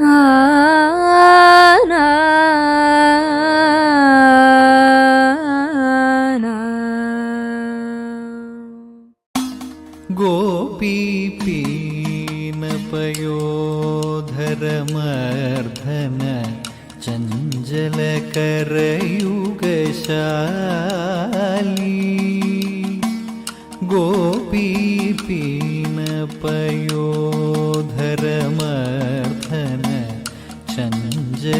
啊。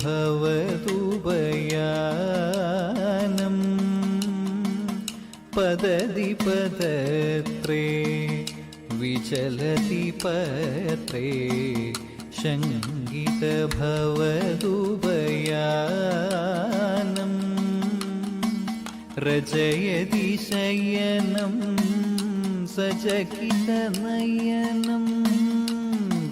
ഭവതുപയാനം പദതി പദത്രേ വിചലതി പത്രേ ശങ്കിത ഭവതുപയാനം रजयति शयनं सचकितनयनं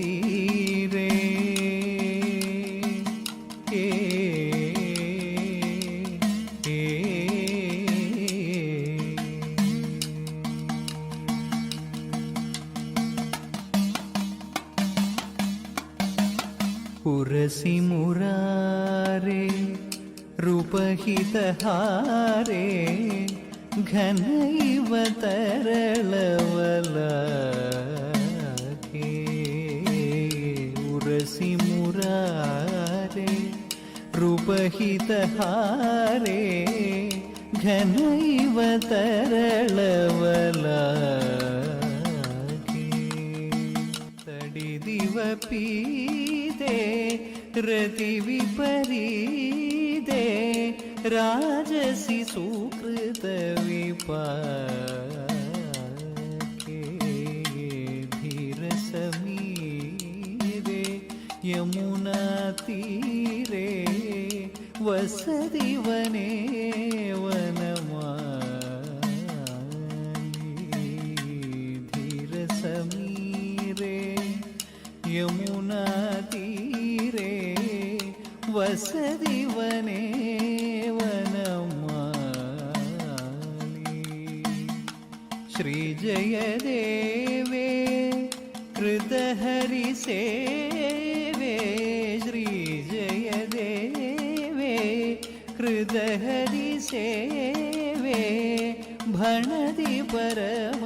ತೀರೆ पुरसि मुरारे रूपहितहारे घन तरलवला मुरारे रूपहितहारे घनैव तरलवलाके तडिदिव पीते रतिविपरीदे राजसि समी रे यमु തീരേ വസതി ഹൃദഹരിസേവേ ഭണതി പരമരമണീയം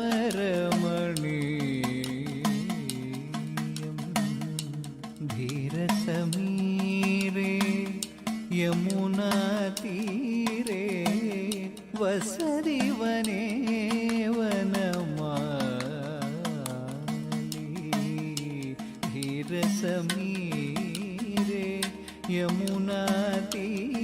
ധീരസമീരേ യമുനാതീരേ വസതി വനേ വനമാലി ധീരസമീരേ യമുനാതീരേ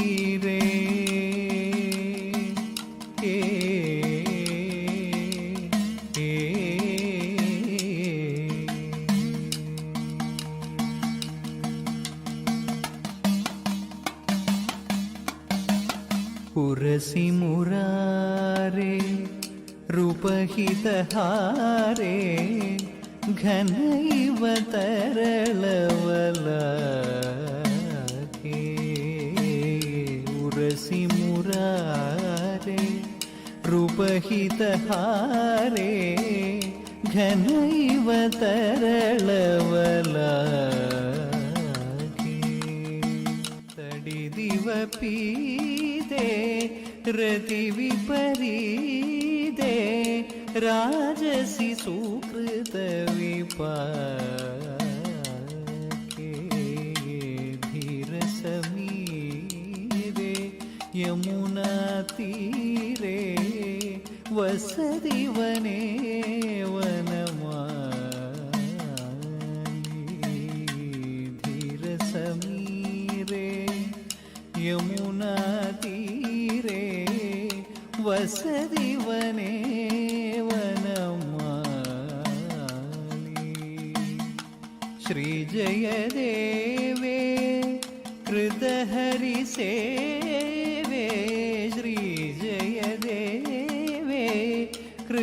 हे घन तरलवला तड़ी दिव पीते, रति विपरी दे राजसी सुकृत विप धीर समी रे यमुना तीरे रे വസതിവനേ വനമാധീരസമീരേ യമുനാതീരേ വസതിവനേ ശ്രീജയദേവേ कृतहरिसे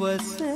वसे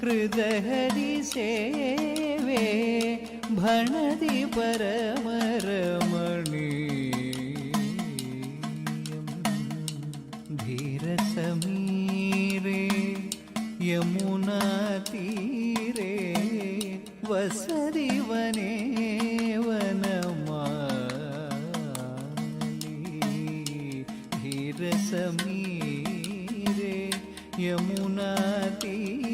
कृतहरिसेवे भणति परमरमणीयम् धीरसमीरे यमुनातीरे वसति वने वनमाली धीरसमीरे यमुनातीरे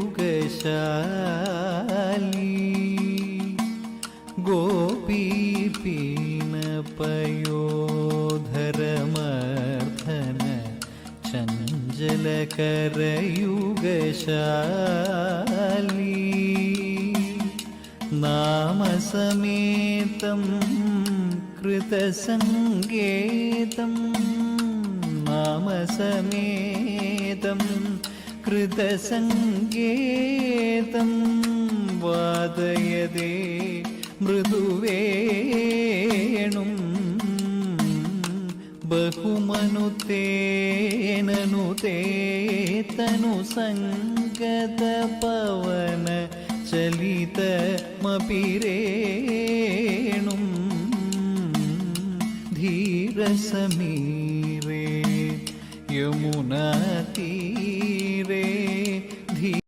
वनमाली गोपीपीनपयोधरमर्धन चञ्चलकरयुगशाली गोपीपीनपयोधरमर्धन चञ्चलकरयुगशाली नामसमेतं कृतसङ्गेतं नामसमेतं कृतसङ्गेतं वादयदे मृदुवेणुं बहुमनुतेननुते तनुसङ्गतपवन चलितमपि रेणुं धीरसमीरे यमुनातीरे धी